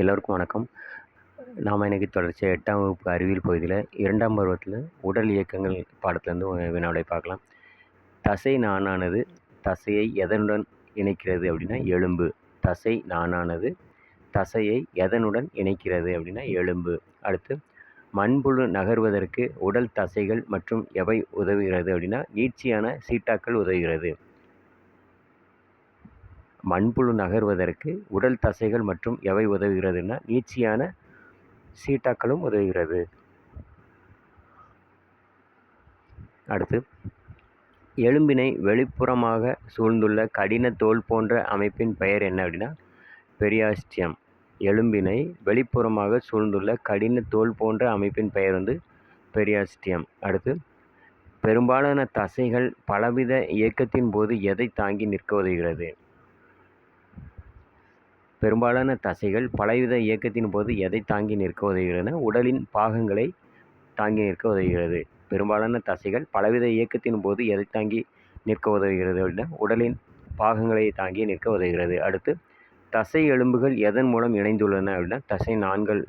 எல்லோருக்கும் வணக்கம். நாம் இன்றைக்கி தொடர்ச்சியாக எட்டாம் வகுப்பு அறிவியல் பகுதியில் இரண்டாம் பருவத்தில் உடல் இயக்கங்கள் பாடத்துலேருந்து வினாவிடை பார்க்கலாம். தசை நாணானது தசையை எதனுடன் இணைக்கிறது அப்படின்னா எலும்பு. தசை நாணானது தசையை எதனுடன் இணைக்கிறது அப்படின்னா எலும்பு. அடுத்து மண்புழு நகர்வதற்கு உடல் தசைகள் மற்றும் எவை உதவுகிறது அப்படின்னா நீட்சியான சீட்டாக்கள் உதவுகிறது. மண்புழு நகர்வதற்கு உடல் தசைகள் மற்றும் எவை உதவுகிறதுனா நீட்சியான சீட்டாக்களும் உதவுகிறது. அடுத்து எலும்பினை வெளிப்புறமாக சூழ்ந்துள்ள கடின தோல் போன்ற அமைப்பின் பெயர் என்ன அப்படின்னா பெரியாஸ்டியம். எலும்பினை வெளிப்புறமாக சூழ்ந்துள்ள கடின தோல் போன்ற அமைப்பின் பெயர் வந்து பெரியாஸ்டியம். அடுத்து பெரும்பாலான தசைகள் பலவித இயக்கத்தின் போது எதை தாங்கி நிற்க உதவுகிறது? பெரும்பாலான தசைகள் பலவித இயக்கத்தின் போது எதை தாங்கி நிற்க உதவுகிறதுனா உடலின் பாகங்களை தாங்கி நிற்க உதவுகிறது. பெரும்பாலான தசைகள் பலவித இயக்கத்தின் போது எதை தாங்கி நிற்க உதவுகிறது? அப்படின்னா உடலின் பாகங்களை தாங்கி நிற்க உதவுகிறது. அடுத்து தசை எலும்புகள் எதன் மூலம் இணைந்துள்ளன? அப்படின்னா தசை நான்கள்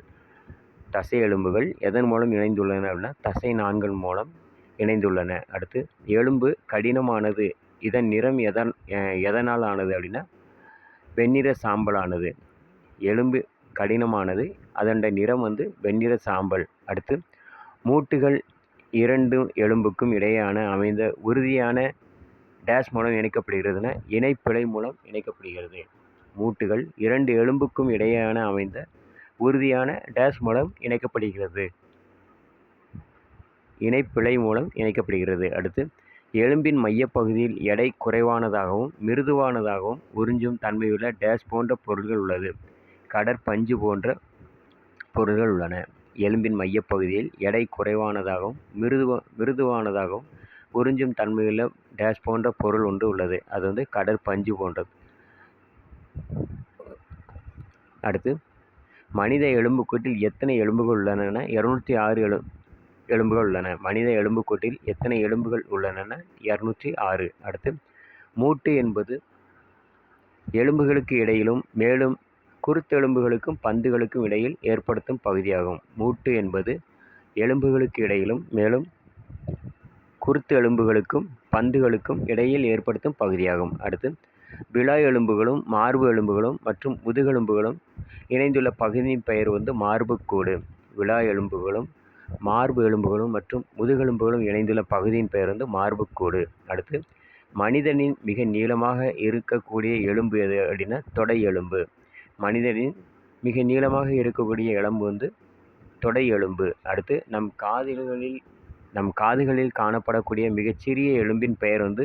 தசை எலும்புகள் எதன் மூலம் இணைந்துள்ளன? அப்படின்னா தசை நான்கள் மூலம் இணைந்துள்ளன. அடுத்து எலும்பு கடினமானது இதன் நிறம் எதன் எதனால் ஆனது? அப்படின்னா வெண்ணிற சாம்பலானது. எலும்பு கடினமானது. அதனுடைய நிறம் வந்து வெண்ணிற சாம்பல். அடுத்து மூட்டுகள் இரண்டும் எலும்புக்கும் இடையான அமைந்த உறுதியான டேஷ் மூலம் இணைக்கப்படுகிறதுனா இணைப்பிழை மூலம் இணைக்கப்படுகிறது. மூட்டுகள் இரண்டு எலும்புக்கும் இடையான அமைந்த உறுதியான டேஷ் மூலம் இணைக்கப்படுகிறது. இணைப்பிழை மூலம் இணைக்கப்படுகிறது. அடுத்து எலும்பின் மையப்பகுதியில் எடை குறைவானதாகவும் மிருதுவானதாகவும் உறிஞ்சும் தன்மையுள்ள டேஷ் போன்ற பொருள்கள் உள்ளது. கடற்பஞ்சு போன்ற பொருள்கள் உள்ளன. எலும்பின் மையப்பகுதியில் எடை குறைவானதாகவும் மிருதுவா மிருதுவானதாகவும் உறிஞ்சும் தன்மையுள்ள டேஷ் போன்ற பொருள் ஒன்று உள்ளது. அது வந்து கடற்பஞ்சு போன்றது. அடுத்து மனித எலும்புக்கூட்டில் எத்தனை எலும்புகள் உள்ளன இரநூத்தி ஆறு எலும்பு எலும்புகள் உள்ளன. மனித எலும்புக்கூட்டில் எத்தனை எலும்புகள் உள்ளன இரநூற்றி ஆறு. அடுத்து மூட்டு என்பது எலும்புகளுக்கு இடையிலும் மேலும் குருத்தெலும்புகளுக்கும் பந்துகளுக்கும் இடையில் ஏற்படுத்தும் பகுதியாகும். மூட்டு என்பது எலும்புகளுக்கு இடையிலும் மேலும் குருத்து எலும்புகளுக்கும் பந்துகளுக்கும் இடையில் ஏற்படுத்தும் பகுதியாகும். அடுத்து விழா எலும்புகளும் மார்பு எலும்புகளும் மற்றும் முதுகெலும்புகளும் இணைந்துள்ள பகுதியின் பெயர் வந்து மார்புக்கூடு. விழா எலும்புகளும் மார்பு எலும்புகளும் மற்றும் முதுகெலும்புகளும் இணைந்துள்ள பகுதியின் பெயர் வந்து மார்புக்கூடு. அடுத்து மனிதனின் மிக நீளமாக இருக்கக்கூடிய எலும்பு எது அப்படின்னா தொடை எலும்பு. மனிதனின் மிக நீளமாக இருக்கக்கூடிய எலும்பு வந்து தொடை எலும்பு. அடுத்து நம் காதுகளில் நம் காதுகளில் காணப்படக்கூடிய மிகச்சிறிய எலும்பின் பெயர் வந்து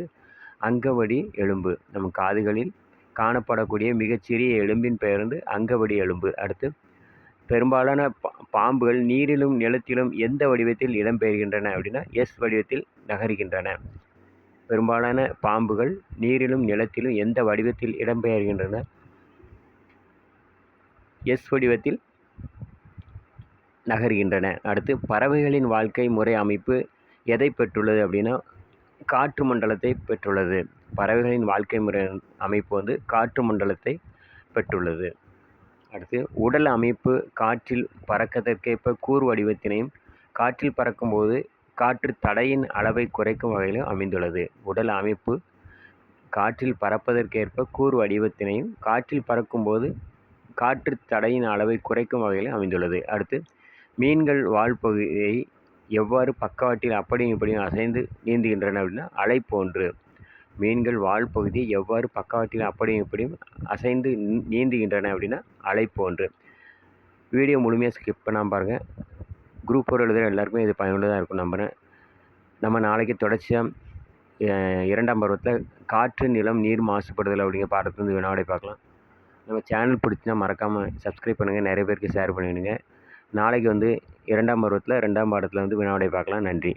அங்கவடி எலும்பு. நம் காதுகளில் காணப்படக்கூடிய மிகச்சிறிய எலும்பின் பெயர் வந்து அங்கவடி எலும்பு. அடுத்து பெரும்பாலான பாம்புகள் நீரிலும் நிலத்திலும் எந்த வடிவத்தில் இடம்பெறுகின்றன அப்படின்னா எஸ் வடிவத்தில் நகர்கின்றன. பெரும்பாலான பாம்புகள் நீரிலும் நிலத்திலும் எந்த வடிவத்தில் இடம்பெயர்கின்றன? எஸ் வடிவத்தில் நகர்கின்றன. அடுத்து பறவைகளின் வாழ்க்கை முறை அமைப்பு எதை பெற்றுள்ளது அப்படின்னா காற்று மண்டலத்தை பெற்றுள்ளது. பறவைகளின் வாழ்க்கை முறை அமைப்பு வந்து காற்று மண்டலத்தை பெற்றுள்ளது. அடுத்து உடல் அமைப்பு காற்றில் பறக்கதற்கேற்ப கூர் வடிவத்தினையும் காற்றில் பறக்கும்போது காற்று தடையின் அளவை குறைக்கும் வகையிலும் அமைந்துள்ளது. உடல் அமைப்பு காற்றில் பறப்பதற்கேற்ப கூர் வடிவத்தினையும் காற்றில் பறக்கும்போது காற்று தடையின் அளவை குறைக்கும் வகையில் அமைந்துள்ளது. அடுத்து மீன்கள் வாழ்பகுதியை எவ்வாறு பக்கவாட்டில் அப்படியும் இப்படியும் அசைந்து நீந்துகின்றன அப்படின்னா அலை போன்று. மீன்கள் வால் பகுதியை எவ்வாறு பக்கவாட்டில் அப்படியும் இப்படியும் அசைந்து நீந்துகின்றன அப்படின்னா அலை போன்று வீடியோ முழுமையாக ஸ்கிப் பண்ணாமல் பாருங்கள் குரூப் ஒரு எழுதுகிற எல்லாருக்குமே இது பயனுள்ளதாக இருக்கும் நம்புகிறேன் நம்ம நாளைக்கு தொடர்ச்சியாக இரண்டாம் பருவத்தில் காற்று நிலம் நீர் மாசுபடுதல் அப்படிங்கிற படத்துலேருந்து வினாவடை பார்க்கலாம். நம்ம சேனல் பிடிச்சினா மறக்காமல் சப்ஸ்கிரைப் பண்ணுங்கள் நிறைய பேருக்கு ஷேர் பண்ணிவிடுங்க நாளைக்கு வந்து இரண்டாம் பருவத்தில் ரெண்டாம் பாடத்தில் வந்து வினாவடை பார்க்கலாம். நன்றி.